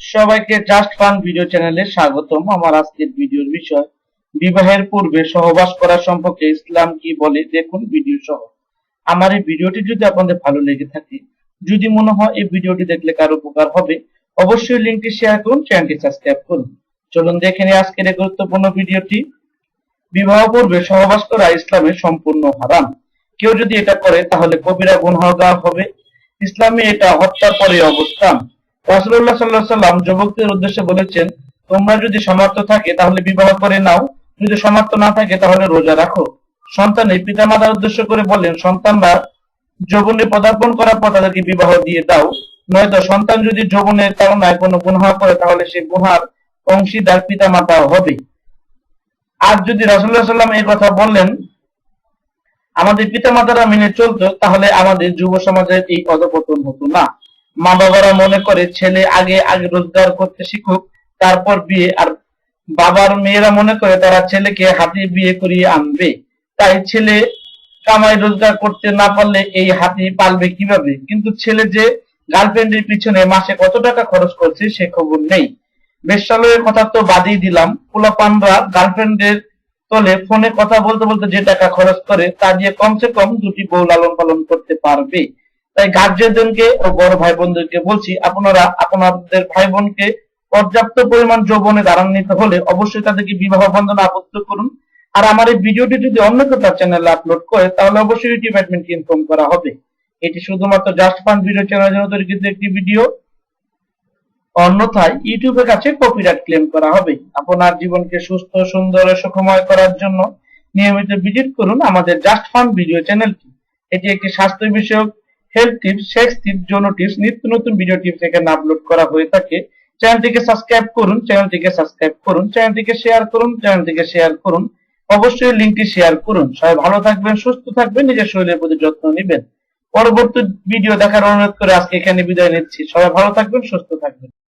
সবাইকে just fun video চ্যানেলে স্বাগতম। আমার আজকের ভিডিওর বিষয়, বিবাহের পূর্বে সহবাস করা সম্পর্কে ইসলাম কি বলে দেখুন ভিডিও সহ। আমার এই ভিডিওটি যদি আপনাদের ভালো লেগে থাকে, যদি মনে হয় এই ভিডিওটি দেখলে কার উপকার হবে, অবশ্যই লিঙ্কটি শেয়ার করুন চ্যানেলটি সাবস্ক্রাইব করুন। চলুন দেখে নিই আজকের এই গুরুত্বপূর্ণ ভিডিওটি। বিবাহ পূর্বে সহবাস করা ইসলামের সম্পূর্ণ হারাম। কেউ যদি এটা করে, তাহলে কবিরা গুনহগার হবে। ইসলামে এটা হত্যার পরে অবস্থান। রাসূলুল্লাহ সাল্লাল্লাহু আলাইহি সাল্লাম যুবকদের উদ্দেশ্যে বলেছেন, তোমরা যদি সামর্থ্য থাকে, তাহলে বিবাহ করে নাও। যদি সামর্থ্য না থাকে, তাহলে রোজা রাখো। সন্তানের পিতামাতার উদ্দেশ্য করে বললেন সন্তানরা যৌবনে পদার্পণ করার পর তাদেরকে বিবাহ দিয়ে দাও। নয়তো সন্তান যদি যৌবনের তাড়নায় কোনো গুনাহ করে, তাহলে সে গুনহার অংশীদার পিতামাতা হবে। আর যদি রাসূলুল্লাহ সাল্লাম এই কথা বললেন, আমাদের পিতামাতারা মেনে চলতো, তাহলে আমাদের যুব সমাজের এই অধপতন হতো না। মা বাবারা মনে করে, ছেলে আগে আগে রোজগার করতে শিখুক, তারপর বিয়ে। আর বাবার মেয়েরা মনে করে, তারা ছেলেকে হাতে বিয়ে করিয়ে আনবে। তাই ছেলে কামাই রোজগার করতে না পারলে এই হাতি পালবে কীভাবে? কিন্তু ছেলে যে গার্লফ্রেন্ডের পিছনে মাসে কত টাকা খরচ করছে, সে খবর নেই। বেশ্যালয়ের কথা তো বাদই দিলাম। পোলাপানরা গার্লফ্রেন্ডের তলে ফোনে কথা বলতে বলতে যে টাকা খরচ করে, তা দিয়ে কমসে কম দুটি বউ লালন পালন করতে পারবে। তাই গার্জেনদেরকে ও বড় ভাই বোনদেরকে বলছি, আপনারা আপনাদের ভাই বোনকে পর্যাপ্ত পরিমাণ যৌবনে দাঁড়ান্বিত হলে অবশ্যই তাদেরকে বিবাহ বন্ধনে আবদ্ধ করুন। আর আমার এই ভিডিওটি যদি অন্য কেউ তার চ্যানেলে আপলোড করে, তাহলে অবশ্যই ইউটিউব অ্যাডমিনকে ইনফর্ম করা হবে। এটি শুধুমাত্র জাস্ট ফান ভিডিও চ্যানেলের জন্য তৈরিকৃত একটি ভিডিও অন্যথায় ইউটিউবের কাছে কপিরাইট ক্লেম করা হবে। আপনার জীবনকে সুস্থ, সুন্দর সুখময় করার জন্য নিয়মিত ভিজিট করুন আমাদের জাস্ট ফান ভিডিও চ্যানেলটি এটি একটি স্বাস্থ্য বিষয়ক হেলথ টিপস সেক্স টিপস যৌন টিপস নিত্য নতুন ভিডিও টিপস এখানে আপলোড করা হয়ে থাকে। চ্যানেলটিকে সাবস্ক্রাইব করুন চ্যানেলটিকে সাবস্ক্রাইব করুন চ্যানেলটিকে শেয়ার করুন চ্যানেলটিকে শেয়ার করুন। অবশ্যই লিঙ্কটি শেয়ার করুন। সবাই ভালো থাকবেন, সুস্থ থাকবেন, নিজের শরীরের প্রতি যত্ন নেবেন। পরবর্তী ভিডিও দেখার অনুরোধ করে আজকে এখানে বিদায় নিচ্ছি। সবাই ভালো থাকবেন, সুস্থ থাকবেন।